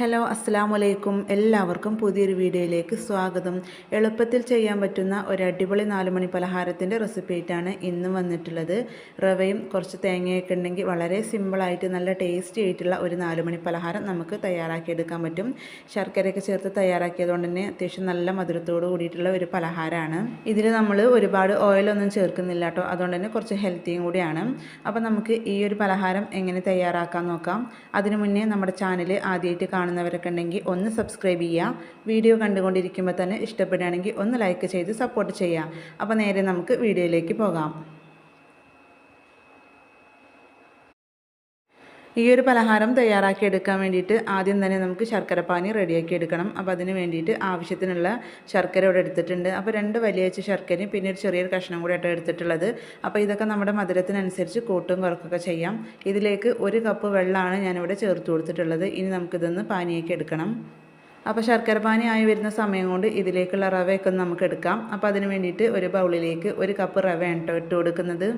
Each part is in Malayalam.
ഹലോ അസ്സാം വലൈക്കും എല്ലാവർക്കും പുതിയൊരു വീഡിയോയിലേക്ക് സ്വാഗതം. എളുപ്പത്തിൽ ചെയ്യാൻ പറ്റുന്ന ഒരു അടിപൊളി നാലുമണി പലഹാരത്തിന്റെ റെസിപ്പി ആയിട്ടാണ് ഇന്ന് വന്നിട്ടുള്ളത്. റവയും കുറച്ച് തേങ്ങയൊക്കെ ഉണ്ടെങ്കിൽ വളരെ സിമ്പിളായിട്ട് നല്ല ടേസ്റ്റി ആയിട്ടുള്ള ഒരു നാലുമണി പലഹാരം നമുക്ക് തയ്യാറാക്കിയെടുക്കാൻ പറ്റും. ശർക്കരയൊക്കെ ചേർത്ത് തയ്യാറാക്കിയതുകൊണ്ട് തന്നെ അത്യാവശ്യം നല്ല മധുരത്തോട് കൂടിയിട്ടുള്ള ഒരു പലഹാരമാണ്. ഇതിൽ നമ്മൾ ഒരുപാട് ഓയിലൊന്നും ചേർക്കുന്നില്ല കേട്ടോ. അതുകൊണ്ട് തന്നെ കുറച്ച് ഹെൽത്തിയും കൂടിയാണ്. അപ്പോൾ നമുക്ക് ഈ ഒരു പലഹാരം എങ്ങനെ തയ്യാറാക്കാൻ നോക്കാം. അതിനു മുന്നേ നമ്മുടെ ചാനൽ ആദ്യമായിട്ട് കാണുന്നവരൊക്കെ ഉണ്ടെങ്കിൽ ഒന്ന് സബ്സ്ക്രൈബ് ചെയ്യുക. വീഡിയോ കണ്ടുകൊണ്ടിരിക്കുമ്പോൾ തന്നെ ഇഷ്ടപ്പെടുകയാണെങ്കിൽ ഒന്ന് ലൈക്ക് ചെയ്ത് സപ്പോർട്ട് ചെയ്യുക. അപ്പോൾ നേരെ നമുക്ക് വീഡിയോയിലേക്ക് പോകാം. ഈ ഒരു പലഹാരം തയ്യാറാക്കി എടുക്കാൻ വേണ്ടിയിട്ട് ആദ്യം തന്നെ നമുക്ക് ശർക്കരപ്പാനി റെഡിയാക്കി എടുക്കണം. അപ്പോൾ അതിന് വേണ്ടിയിട്ട് ആവശ്യത്തിനുള്ള ശർക്കര ഇവിടെ എടുത്തിട്ടുണ്ട്. അപ്പോൾ രണ്ട് വലിയ ശർക്കരയും പിന്നെ ഒരു ചെറിയൊരു കഷ്ണം കൂടെ ആയിട്ട് എടുത്തിട്ടുള്ളത്. അപ്പോൾ ഇതൊക്കെ നമ്മുടെ മധുരത്തിനനുസരിച്ച് കൂട്ടും കുറക്കൊക്കെ ചെയ്യാം. ഇതിലേക്ക് ഒരു കപ്പ് വെള്ളമാണ് ഞാനിവിടെ ചേർത്ത് കൊടുത്തിട്ടുള്ളത്. ഇനി നമുക്കിതൊന്ന് പാനിയൊക്കെ എടുക്കണം. അപ്പോൾ ശർക്കരപ്പാനി ആയി വരുന്ന സമയം കൊണ്ട് ഇതിലേക്കുള്ള റവയൊക്കെ നമുക്ക് എടുക്കാം. അപ്പോൾ അതിന് വേണ്ടിയിട്ട് ഒരു ബൗളിലേക്ക് ഒരു കപ്പ് റവ ഇട്ട് കൊടുക്കുന്നത്.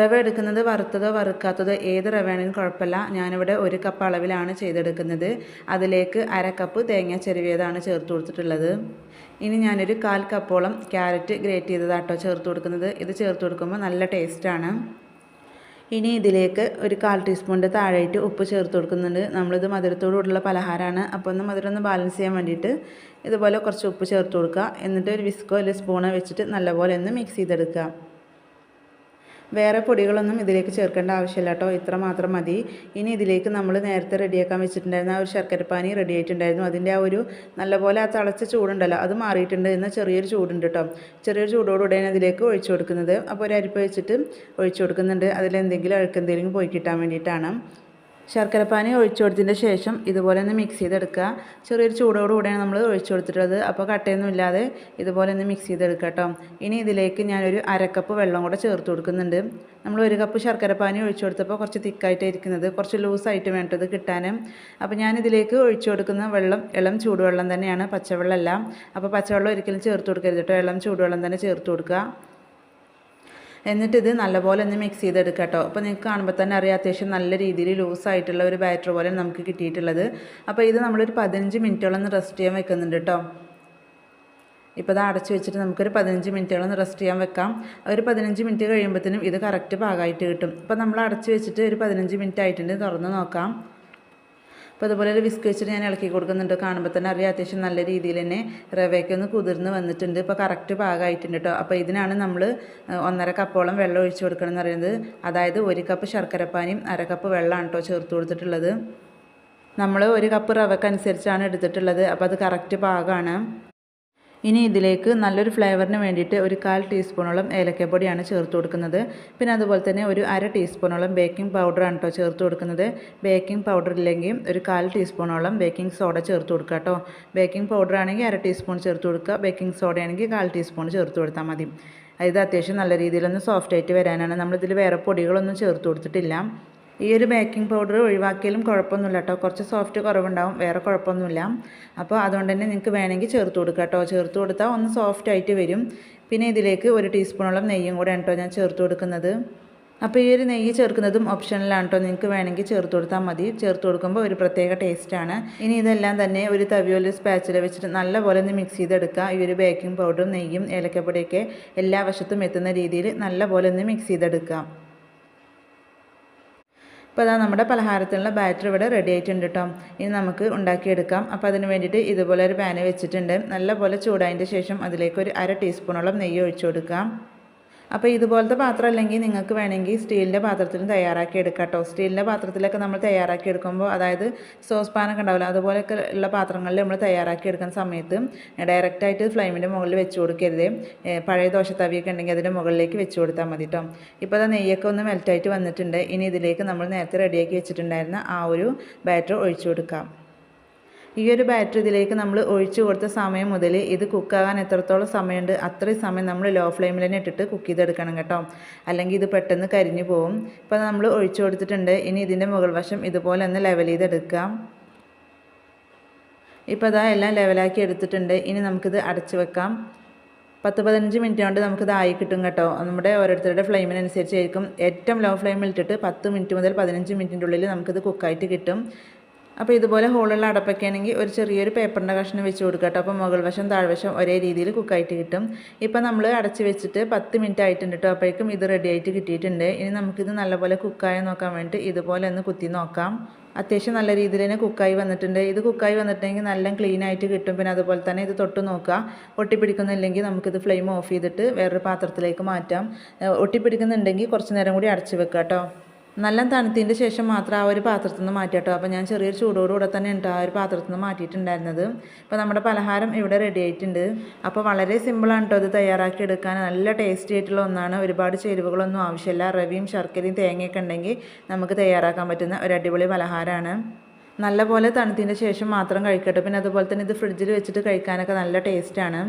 റവ എടുക്കുന്നത് വറുത്തതോ വറുക്കാത്തതോ ഏത് റവയാണെങ്കിലും കുഴപ്പമില്ല. ഞാനിവിടെ ഒരു കപ്പ് അളവിലാണ് ചെയ്തെടുക്കുന്നത്. അതിലേക്ക് അര കപ്പ് തേങ്ങ ചെരുവിയതാണ് ചേർത്ത് കൊടുത്തിട്ടുള്ളത്. ഇനി ഞാനൊരു കാൽ കപ്പോളം ക്യാരറ്റ് ഗ്രേറ്റ് ചെയ്തതാട്ടോ ചേർത്ത് കൊടുക്കുന്നത്. ഇത് ചേർത്ത് കൊടുക്കുമ്പോൾ നല്ല ടേസ്റ്റാണ്. ഇനി ഇതിലേക്ക് ഒരു കാൽ ടീസ്പൂണിന്റെ താഴെയിട്ട് ഉപ്പ് ചേർത്ത് കൊടുക്കുന്നുണ്ട്. നമ്മളിത് മധുരത്തോടുകൂടിയുള്ള പലഹാരമാണ്. അപ്പോൾ ഒന്ന് മധുരം ഒന്ന് ബാലൻസ് ചെയ്യാൻ വേണ്ടിയിട്ട് ഇതുപോലെ കുറച്ച് ഉപ്പ് ചേർത്ത് കൊടുക്കുക. എന്നിട്ട് ഒരു വിസ്കോ അല്ലെങ്കിൽ സ്പൂണോ വെച്ചിട്ട് നല്ലപോലെ ഒന്ന് മിക്സ് ചെയ്തെടുക്കുക. വേറെ പൊടികളൊന്നും ഇതിലേക്ക് ചേർക്കേണ്ട ആവശ്യമില്ല കേട്ടോ. ഇത്ര മാത്രം മതി. ഇനി ഇതിലേക്ക് നമ്മൾ നേരത്തെ റെഡിയാക്കാൻ വെച്ചിട്ടുണ്ടായിരുന്ന ആ ഒരു ശർക്കരപ്പാനി റെഡി ആയിട്ടുണ്ടായിരുന്നു. അതിന്റെ ആ ഒരു നല്ലപോലെ ആ തിളച്ച ചൂടുണ്ടല്ലോ അത് മാറിയിട്ടുണ്ട് എന്ന ചെറിയൊരു ചൂടുണ്ട് കേട്ടോ. ചെറിയൊരു ചൂടോടുകൂടെയാണ് അതിലേക്ക് ഒഴിച്ചു കൊടുക്കുന്നത്. അപ്പോൾ ഒരു അരിപ്പ് വെച്ചിട്ട് ഒഴിച്ചു കൊടുക്കുന്നുണ്ട്. അതിലെന്തെങ്കിലും അഴുക്കെന്തെങ്കിലും പോയി കിട്ടാൻ വേണ്ടിയിട്ടാണ്. ശർക്കരപ്പാനി ഒഴിച്ചു കൊടുത്തതിന്റെ ശേഷം ഇതുപോലെ ഒന്ന് മിക്സ് ചെയ്തെടുക്കുക. ചെറിയൊരു ചൂടോടുകൂടിയാണ് നമ്മൾ ഒഴിച്ചു കൊടുത്തിട്ടുള്ളത്. അപ്പോൾ കട്ടയൊന്നും ഇല്ലാതെ ഇതുപോലെ ഒന്ന് മിക്സ് ചെയ്തെടുക്കുക കേട്ടോ. ഇനി ഇതിലേക്ക് ഞാനൊരു അരക്കപ്പ് വെള്ളം കൂടെ ചേർത്ത് കൊടുക്കുന്നുണ്ട്. നമ്മൾ ഒരു കപ്പ് ശർക്കരപ്പാനി ഒഴിച്ചു കൊടുത്തപ്പോൾ കുറച്ച് തിക്കായിട്ട് ഇരിക്കുന്നത്. കുറച്ച് ലൂസായിട്ട് വേണ്ടത് കിട്ടാനും. അപ്പോൾ ഞാനിതിലേക്ക് ഒഴിച്ചു കൊടുക്കുന്ന വെള്ളം ഇളം ചൂടുവെള്ളം തന്നെയാണ് പച്ചവെള്ളമല്ല. അപ്പോൾ പച്ചവെള്ളം ഒരിക്കലും ചേർത്ത് കൊടുക്കരുത് കേട്ടോ. ഇളം ചൂടുവെള്ളം തന്നെ ചേർത്ത് കൊടുക്കുക. എന്നിട്ട് ഇത് നല്ലപോലെ ഒന്ന് മിക്സ് ചെയ്തെടുക്കുക കേട്ടോ. അപ്പോൾ നിങ്ങൾക്ക് കാണുമ്പോൾ തന്നെ അറിയാം അത്യാവശ്യം നല്ല രീതിയിൽ ലൂസായിട്ടുള്ള ഒരു ബാറ്റർ പോലെ നമുക്ക് കിട്ടിയിട്ടുള്ളത്. അപ്പോൾ ഇത് നമ്മളൊരു പതിനഞ്ച് മിനിറ്റോളം ഒന്ന് റെസ്റ്റ് ചെയ്യാൻ വെക്കുന്നുണ്ട് കേട്ടോ. ഇപ്പോൾ ഇത് അടച്ച് വെച്ചിട്ട് നമുക്കൊരു പതിനഞ്ച് മിനിറ്റോളം റെസ്റ്റ് ചെയ്യാൻ വെക്കാം. ഒരു പതിനഞ്ച് മിനിറ്റ് കഴിയുമ്പോഴത്തേനും ഇത് കറക്റ്റ് പാകമായിട്ട് കിട്ടും. ഇപ്പോൾ നമ്മൾ അടച്ച് വെച്ചിട്ട് ഒരു പതിനഞ്ച് മിനിറ്റ് ആയിട്ടുണ്ട്. തുറന്ന് നോക്കാം. അപ്പോൾ അതുപോലെ ഒരു വിസ്ക് വെച്ചിട്ട് ഞാൻ ഇളക്കി കൊടുക്കുന്നുണ്ട്. കാണുമ്പോൾ തന്നെ അറിയാം അത്യാവശ്യം നല്ല രീതിയിൽ തന്നെ റവയൊക്കെ ഒന്ന് കുതിർന്ന് വന്നിട്ടുണ്ട്. ഇപ്പോൾ കറക്റ്റ് പാകമായിട്ടുണ്ട് കേട്ടോ അപ്പോൾ ഇതിനാണ് നമ്മൾ ഒന്നര കപ്പോളം വെള്ളം ഒഴിച്ച് കൊടുക്കണം എന്ന് പറയുന്നത്. അതായത് ഒരു കപ്പ് ശർക്കരപ്പാനിയും അര കപ്പ് വെള്ളമാണ് കേട്ടോ ചേർത്ത് കൊടുത്തിട്ടുള്ളത്. നമ്മൾ ഒരു കപ്പ് റവക്കനുസരിച്ചാണ് എടുത്തിട്ടുള്ളത്. അപ്പോൾ അത് കറക്റ്റ് പാകമാണ് ഇനി ഇതിലേക്ക് നല്ലൊരു ഫ്ലേവറിന് വേണ്ടിയിട്ട് ഒരു കാൽ ടീസ്പൂണോളം ഏലക്കപ്പൊടിയാണ് ചേർത്ത് കൊടുക്കുന്നത്. പിന്നെ അതുപോലെ തന്നെ ഒരു അര ടീസ്പൂണോളം ബേക്കിംഗ് പൗഡറാണ് കേട്ടോ ചേർത്ത് കൊടുക്കുന്നത്. ബേക്കിംഗ് പൗഡർ ഇല്ലെങ്കിൽ ഒരു കാൽ ടീസ്പൂണോളം ബേക്കിംഗ് സോഡ ചേർത്ത് കൊടുക്കുക കേട്ടോ. ബേക്കിംഗ് പൗഡർ ആണെങ്കിൽ അര ടീസ്പൂൺ ചേർത്ത് കൊടുക്കുക. ബേക്കിംഗ് സോഡ ആണെങ്കിൽ കാൽ ടീസ്പൂൺ ചേർത്ത് കൊടുത്താൽ മതി. ഇത് അത്യാവശ്യം നല്ല രീതിയിലൊന്ന് സോഫ്റ്റ് ആയിട്ട് വരാനാണ്. നമ്മളിതിൽ വേറെ പൊടികളൊന്നും ചേർത്ത് കൊടുത്തിട്ടില്ല. ഈ ഒരു ബേക്കിംഗ് പൗഡർ ഒഴിവാക്കിയാലും കുഴപ്പമൊന്നുമില്ല കേട്ടോ കുറച്ച് സോഫ്റ്റ് കുറവുണ്ടാവും. വേറെ കുഴപ്പമൊന്നുമില്ല. അപ്പോൾ അതുകൊണ്ട് തന്നെ നിങ്ങൾക്ക് വേണമെങ്കിൽ ചേർത്ത് കൊടുക്കുക കേട്ടോ ചേർത്ത് കൊടുത്താൽ ഒന്ന് സോഫ്റ്റ് ആയിട്ട് വരും. പിന്നെ ഇതിലേക്ക് ഒരു ടീസ്പൂണോളം നെയ്യും കൂടെ കേട്ടോ ഞാൻ ചേർത്ത് കൊടുക്കുന്നത്. അപ്പോൾ ഈ ഒരു നെയ്യ് ചേർക്കുന്നതും ഓപ്ഷനിലാണ് കേട്ടോ നിങ്ങൾക്ക് വേണമെങ്കിൽ ചേർത്ത് കൊടുത്താൽ മതി. ചേർത്ത് കൊടുക്കുമ്പോൾ ഒരു പ്രത്യേക ടേസ്റ്റാണ് ഇനി ഇതെല്ലാം തന്നെ ഒരു തവിയോൽ സ്പാച്ചില വെച്ചിട്ട് നല്ലപോലെ ഒന്ന് മിക്സ് ചെയ്തെടുക്കുക. ഈ ഒരു ബേക്കിംഗ് പൗഡറും നെയ്യും ഏലക്കപ്പൊടിയൊക്കെ എല്ലാ വശത്തും എത്തുന്ന രീതിയിൽ നല്ലപോലെ ഒന്ന് മിക്സ് ചെയ്തെടുക്കുക. അപ്പോൾ അതാ നമ്മുടെ പലഹാരത്തിനുള്ള ബാറ്റർ ഇവിടെ റെഡി ആയിട്ടുണ്ട് കേട്ടോ. ഇനി നമുക്ക് ഉണ്ടാക്കിയെടുക്കാം. അപ്പോൾ അതിന് വേണ്ടിയിട്ട് ഇതുപോലെ ഒരു പാന് വെച്ചിട്ടുണ്ട്. നല്ലപോലെ ചൂടായതിന്റെ ശേഷം അതിലേക്ക് ഒരു അര ടീസ്പൂണോളം നെയ്യ് ഒഴിച്ചു കൊടുക്കാം. അപ്പോൾ ഇതുപോലത്തെ പാത്രം അല്ലെങ്കിൽ നിങ്ങൾക്ക് വേണമെങ്കിൽ സ്റ്റീലിന്റെ പാത്രത്തിലും തയ്യാറാക്കി എടുക്കാം കേട്ടോ സ്റ്റീലിന്റെ പാത്രത്തിലൊക്കെ നമ്മൾ തയ്യാറാക്കി എടുക്കുമ്പോൾ അതായത് സോസ് പാനൊക്കെ ഉണ്ടാവില്ല അതുപോലെയൊക്കെ ഉള്ള പാത്രങ്ങളിൽ നമ്മൾ തയ്യാറാക്കി എടുക്കുന്ന സമയത്ത് ഡയറക്റ്റായിട്ട് ഫ്ലെയിമിന്റെ മുകളിൽ വെച്ച് കൊടുക്കരുത്. പഴയ ദോശ തവിയൊക്കെ ഉണ്ടെങ്കിൽ അതിന്റെ മുകളിലേക്ക് വെച്ച് കൊടുത്താൽ മതി കേട്ടോ ഇപ്പോൾ അത് നെയ്യൊക്കെ ഒന്ന് മെൽറ്റായിട്ട് വന്നിട്ടുണ്ട്. ഇനി ഇതിലേക്ക് നമ്മൾ നേരത്തെ റെഡിയാക്കി വെച്ചിട്ടുണ്ടായിരുന്ന ആ ഒരു ബാറ്റർ ഒഴിച്ചു കൊടുക്കാം. ഈ ഒരു ബാറ്ററി ഇതിലേക്ക് നമ്മൾ ഒഴിച്ചു കൊടുത്ത സമയം മുതൽ ഇത് കുക്കാകാൻ എത്രത്തോളം സമയമുണ്ട് അത്രയും സമയം നമ്മൾ ലോ ഫ്ലെയിമിൽ തന്നെ ഇട്ടിട്ട് കുക്ക് ചെയ്തെടുക്കണം കേട്ടോ. അല്ലെങ്കിൽ ഇത് പെട്ടെന്ന് കരിഞ്ഞു പോകും ഇപ്പോൾ നമ്മൾ ഒഴിച്ചു കൊടുത്തിട്ടുണ്ട്. ഇനി ഇതിന്റെ മുകൾ വശം ഇതുപോലെ ഒന്ന് ലെവൽ ചെയ്തെടുക്കാം. ഇപ്പോൾ അതാ എല്ലാം ലെവലാക്കി എടുത്തിട്ടുണ്ട്. ഇനി നമുക്കിത് അടച്ചു വെക്കാം. പത്ത് പതിനഞ്ച് മിനിറ്റ് കൊണ്ട് നമുക്കിത് ആയി കിട്ടും കേട്ടോ. നമ്മുടെ ഓരോരുത്തരുടെ ഫ്ലെയിമിനനുസരിച്ചായിരിക്കും ഏറ്റവും ലോ ഫ്ലെയിമിൽ ഇട്ടിട്ട് പത്ത് മിനിറ്റ് മുതൽ പതിനഞ്ച് മിനിറ്റിന്റെ ഉള്ളിൽ നമുക്കിത് കുക്കായിട്ട് കിട്ടും. അപ്പോൾ ഇതുപോലെ ഹോളുള്ള അടപ്പൊക്കെ ഒരു ചെറിയൊരു പേപ്പറിന്റെ കഷ്ണം വെച്ച് കൊടുക്കുക കേട്ടോ അപ്പോൾ മുകൾ വശം താഴ്വശം ഒരേ രീതിയിൽ കുക്കായിട്ട് കിട്ടും. ഇപ്പോൾ നമ്മൾ അടച്ച് വെച്ചിട്ട് പത്ത് മിനിറ്റ് ആയിട്ടുണ്ട് കേട്ടോ അപ്പോഴേക്കും ഇത് റെഡി ആയിട്ട് കിട്ടിയിട്ടുണ്ട്. ഇനി നമുക്കിത് നല്ലപോലെ കുക്കായി നോക്കാൻ വേണ്ടിയിട്ട് ഇതുപോലെ ഒന്ന് കുത്തി നോക്കാം. അത്യാവശ്യം നല്ല രീതിയിൽ തന്നെ കുക്കായി വന്നിട്ടുണ്ട്. ഇത് കുക്കായി വന്നിട്ടുണ്ടെങ്കിൽ നല്ല ക്ലീൻ ആയിട്ട് കിട്ടും. പിന്നെ അതുപോലെ തന്നെ ഇത് തൊട്ട് നോക്കുക. ഒട്ടിപ്പിടിക്കുന്നില്ലെങ്കിൽ നമുക്കിത് ഫ്ലെയിം ഓഫ് ചെയ്തിട്ട് വേറൊരു പാത്രത്തിലേക്ക് മാറ്റാം. ഒട്ടിപ്പിടിക്കുന്നുണ്ടെങ്കിൽ കുറച്ച് നേരം കൂടി അടച്ച് വെക്കാം കേട്ടോ നല്ല തണുത്തതിന്റെ ശേഷം മാത്രം ആ ഒരു പാത്രത്തിൽ നിന്ന് മാറ്റി കേട്ടോ. അപ്പോൾ ഞാൻ ചെറിയൊരു ചൂടോടുകൂടെ തന്നെ ഉണ്ട് ആ ഒരു പാത്രത്തിൽ നിന്ന് മാറ്റിയിട്ടുണ്ടായിരുന്നത്. അപ്പോൾ നമ്മുടെ പലഹാരം ഇവിടെ റെഡി ആയിട്ടുണ്ട്. അപ്പോൾ വളരെ സിമ്പിളാണ് കേട്ടോ ഇത് തയ്യാറാക്കി എടുക്കാൻ. നല്ല ടേസ്റ്റി ആയിട്ടുള്ള ഒന്നാണ്. ഒരുപാട് ചേരുവകളൊന്നും ആവശ്യമില്ല. റവിയും ശർക്കരയും തേങ്ങയൊക്കെ ഉണ്ടെങ്കിൽ നമുക്ക് തയ്യാറാക്കാൻ പറ്റുന്ന ഒരു അടിപൊളി പലഹാരമാണ്. നല്ല പോലെ തണുത്തതിന്റെ ശേഷം മാത്രം കഴിക്കട്ടെ. പിന്നെ അതുപോലെ തന്നെ ഇത് ഫ്രിഡ്ജിൽ വെച്ചിട്ട് കഴിക്കാനൊക്കെ നല്ല ടേസ്റ്റാണ്.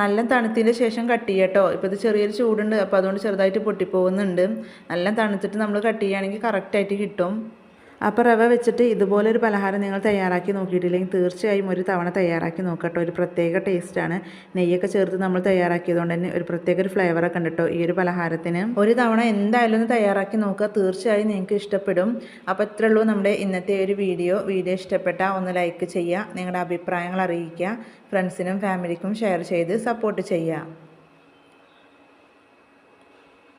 നല്ല തണുത്തതിന്റെ ശേഷം കട്ട് ചെയ്യട്ടോ ഇപ്പോൾ ഇത് ചെറിയൊരു ചൂടുണ്ട്. അപ്പോൾ അതുകൊണ്ട് ചെറുതായിട്ട് പൊട്ടിപ്പോകുന്നുണ്ട് നല്ല തണുത്തിട്ട് നമ്മൾ കട്ട് ചെയ്യുകയാണെങ്കിൽ കറക്റ്റായിട്ട് കിട്ടും. അപ്പോൾ റവ വെച്ചിട്ട് ഇതുപോലൊരു പലഹാരം നിങ്ങൾ തയ്യാറാക്കി നോക്കിയിട്ടില്ലെങ്കിൽ തീർച്ചയായും ഒരു തവണ തയ്യാറാക്കി നോക്കട്ടോ. ഒരു പ്രത്യേക ടേസ്റ്റാണ് നെയ്യൊക്കെ ചേർത്ത് നമ്മൾ തയ്യാറാക്കിയതുകൊണ്ട് തന്നെ ഒരു പ്രത്യേക ഒരു ഫ്ലേവറൊക്കെ ഉണ്ട് ഈ ഒരു പലഹാരത്തിന്. ഒരു തവണ എന്തായാലും ഒന്ന് തയ്യാറാക്കി നോക്കുക. തീർച്ചയായും നിങ്ങൾക്ക് ഇഷ്ടപ്പെടും. അപ്പോൾ ഇത്രേ ഉള്ളൂ നമ്മുടെ ഇന്നത്തെ ഒരു വീഡിയോ വീഡിയോ ഇഷ്ടപ്പെട്ടാൽ ഒന്ന് ലൈക്ക് ചെയ്യുക. നിങ്ങളുടെ അഭിപ്രായങ്ങൾ അറിയിക്കുക. ഫ്രണ്ട്സിനും ഫാമിലിക്കും ഷെയർ ചെയ്ത് സപ്പോർട്ട് ചെയ്യുക.